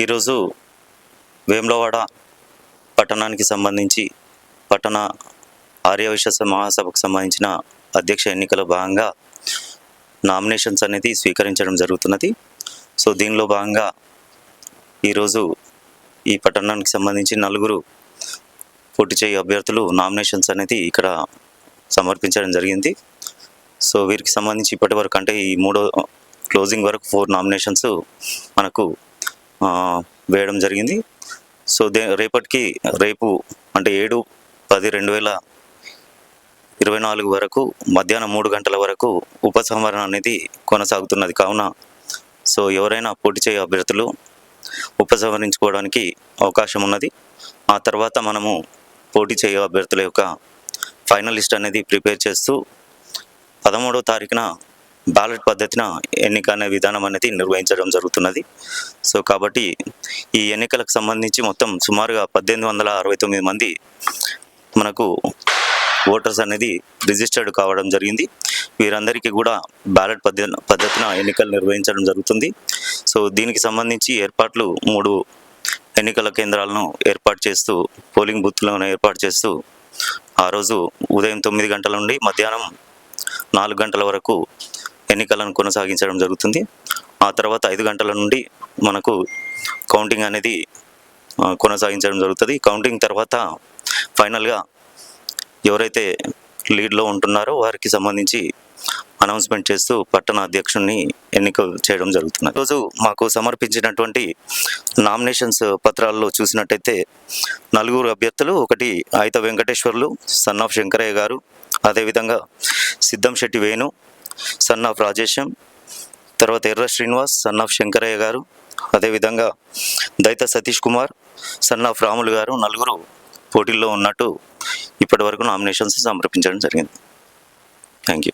ఈరోజు వేములవాడ పట్టణానికి సంబంధించి పట్టణ ఆర్యవిశ్వాస మహాసభకు సంబంధించిన అధ్యక్ష ఎన్నికలో భాగంగా నామినేషన్స్ అనేది స్వీకరించడం జరుగుతున్నది. సో దీనిలో భాగంగా ఈరోజు ఈ పట్టణానికి సంబంధించి నలుగురు పోటీ చేయ అభ్యర్థులు నామినేషన్స్ అనేది ఇక్కడ సమర్పించడం జరిగింది. సో వీరికి సంబంధించి ఇప్పటి వరకు అంటే ఈ మూడో క్లోజింగ్ వరకు ఫోర్ నామినేషన్స్ మనకు వేయడం జరిగింది. సో దే రేపటికి రేపు అంటే ఏడు పది రెండు వేల ఇరవై నాలుగు వరకు మధ్యాహ్నం మూడు గంటల వరకు ఉపసంహరణ అనేది కొనసాగుతున్నది. కావున సో ఎవరైనా పోటీ చేయ అభ్యర్థులు ఉపసంహరించుకోవడానికి అవకాశం ఉన్నది. ఆ తర్వాత మనము పోటీ చేయ అభ్యర్థుల యొక్క ఫైనల్ లిస్ట్ అనేది ప్రిపేర్ చేస్తూ పదమూడవ తారీఖున బ్యాలెట్ పద్ధతిన ఎన్నిక అనే విధానం అనేది నిర్వహించడం జరుగుతున్నది. సో కాబట్టి ఈ ఎన్నికలకు సంబంధించి మొత్తం సుమారుగా పద్దెనిమిది వందల అరవై తొమ్మిది మంది మనకు ఓటర్స్ అనేది రిజిస్టర్డ్ కావడం జరిగింది. వీరందరికీ కూడా బ్యాలెట్ పద్ధతి పద్ధతిన ఎన్నికలు నిర్వహించడం జరుగుతుంది. సో దీనికి సంబంధించి ఏర్పాట్లు మూడు ఎన్నికల కేంద్రాలను ఏర్పాటు చేస్తూ పోలింగ్ బూత్లను ఏర్పాటు చేస్తూ ఆ రోజు ఉదయం తొమ్మిది గంటల నుండి మధ్యాహ్నం నాలుగు గంటల వరకు ఎన్నికలను కొనసాగించడం జరుగుతుంది. ఆ తర్వాత ఐదు గంటల నుండి మనకు కౌంటింగ్ అనేది కొనసాగించడం జరుగుతుంది. కౌంటింగ్ తర్వాత ఫైనల్గా ఎవరైతే లీడ్లో ఉంటున్నారో వారికి సంబంధించి అనౌన్స్మెంట్ చేస్తూ పట్టణ అధ్యక్షుడిని ఎన్నిక చేయడం జరుగుతుంది. ఈరోజు మాకు సమర్పించినటువంటి నామినేషన్స్ పత్రాల్లో చూసినట్టయితే నలుగురు అభ్యర్థులు ఒకటి ఆయుత వెంకటేశ్వర్లు సన్ ఆఫ్ శంకరయ్య గారు అదేవిధంగా సిద్ధం శెట్టి వేణు సన్ ఆఫ్ రాజేశం తర్వాత ఎర్ర శ్రీనివాస్ సన్ ఆఫ్ శంకరయ్య గారు అదేవిధంగా దైత సతీష్ కుమార్ సన్ ఆఫ్ రాములు గారు నలుగురు పోటీల్లో ఉన్నట్టు ఇప్పటి వరకు నామినేషన్స్ సమర్పించడం జరిగింది. Thank you